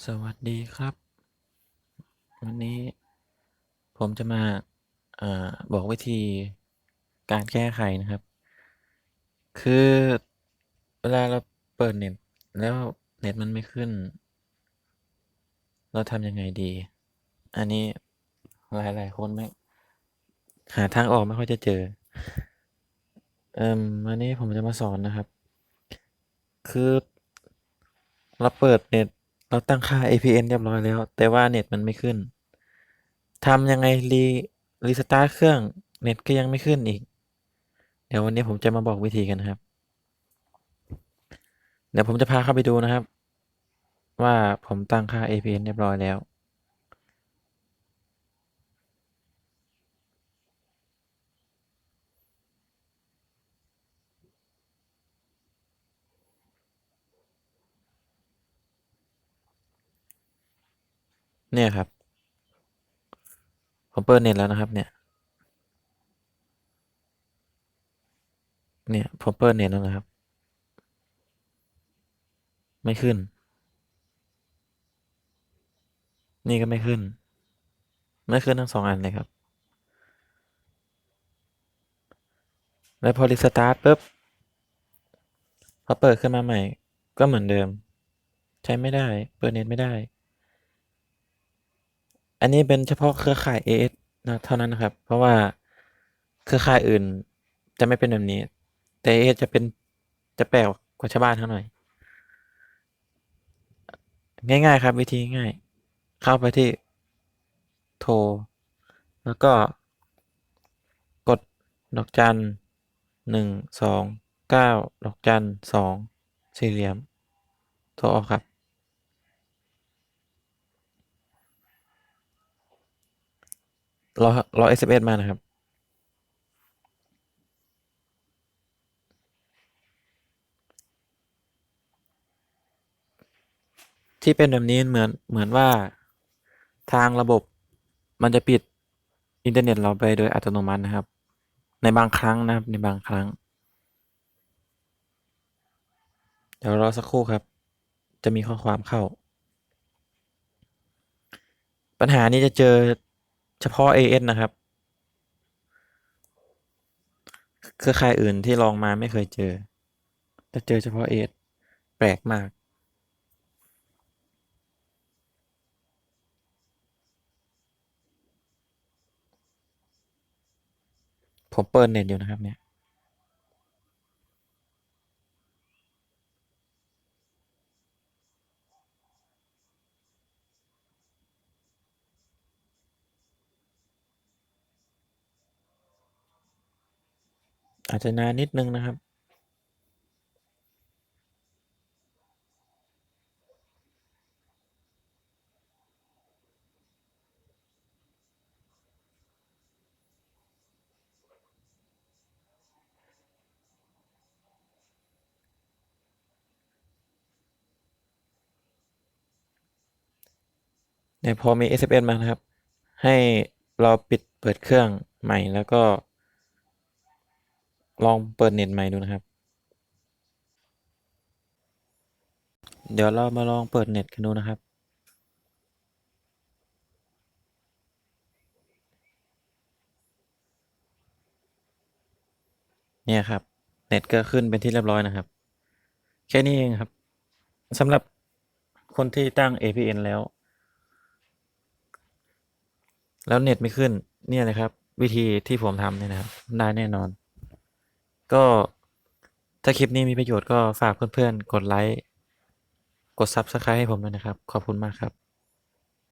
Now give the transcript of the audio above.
สวัสดีครับ วันนี้ผมจะมาอาบอกวิธีการแก้ไขนะครับ คือเวลาเราเปิดเน็ตแล้วเน็ตมันไม่ขึ้น เราทำยังไงดี อันนี้หลายๆคนไม่หาทางออกไม่ค่อยจะเจอ เอ่อวันนี้ผมจะมาสอนนะครับ คือเราเปิดเน็ต เราตั้งค่า APN เรียบร้อยแล้ว แต่ว่าเน็ตมันไม่ขึ้นทำยังไงรีรีสตาร์ทเครื่องเน็ตก็ยังไม่ขึ้นอีก เดี๋ยววันนี้ผมจะมาบอกวิธีกันนะครับ เดี๋ยวผมจะพาเข้าไปดูนะครับ ว่าผมตั้งค่า APN เรียบร้อยแล้ว เนี่ยครับ ผมเปิดเน็ตแล้วนะครับ เนี่ย เนี่ยผมเปิดเน็ตแล้วนะครับ ไม่ขึ้น นี่ก็ไม่ขึ้น ไม่ขึ้นทั้ง2อันเลยครับ แล้วพอ restart ปุ๊บพอเปิดขึ้นมาใหม่ ก็เหมือนเดิม ใช้ไม่ได้ เปิดเน็ตไม่ได้ อันนี้เป็นเฉพาะเครือข่าย AS นะเท่านั้นนะครับ เพราะว่าเครือข่ายอื่นจะไม่เป็นแบบนี้ แต่ AS จะเป็นจะแปลกกว่าชาวบ้านเขาหน่อย ง่าย ๆ ครับ วิธีง่าย เข้าไปที่โทร แล้วก็กดดอกจัน129ดอกจัน2สี่เหลี่ยม โทรออกครับ รอรอ SMS มานะครับ ที่เป็นแบบนี้เหมือนเหมือนว่าทางระบบมันจะปิดอินเทอร์เน็ตเราไปโดยอัตโนมัตินะครับ ในบางครั้งนะครับ ในบางครั้ง เดี๋ยวรอสักครู่ครับ จะมีข้อความเข้า ปัญหานี้จะเจอ เฉพาะ AS นะครับ เครือข่ายอื่นที่ลองมาไม่เคยเจอ แต่เจอเฉพาะ AS แปลกมากผมเปิดเน็ตอยู่นะครับเนี่ย อาจจะนานนิดนึงนะครับ เนี่ยพอมี SMS มานะครับ ให้เราปิดเปิดเครื่องใหม่แล้วก็ ลองเปิดเน็ตใหม่ดูนะครับ เดี๋ยวเรามาลองเปิดเน็ตกันดูนะครับ เนี่ยครับ เน็ตก็ขึ้นเป็นที่เรียบร้อยนะครับ แค่นี้เองครับสำหรับคนที่ตั้ง APN แล้ว แล้วเน็ตไม่ขึ้น เนี่ยเลยครับ วิธีที่ผมทำเนี่ยนะครับ ได้แน่นอน ก็ถ้าคลิปนี้มีประโยชน์ก็ฝากเพื่อนๆ กดไลค์ กด Subscribe ให้ผมด้วยนะครับ ขอบคุณมากครับ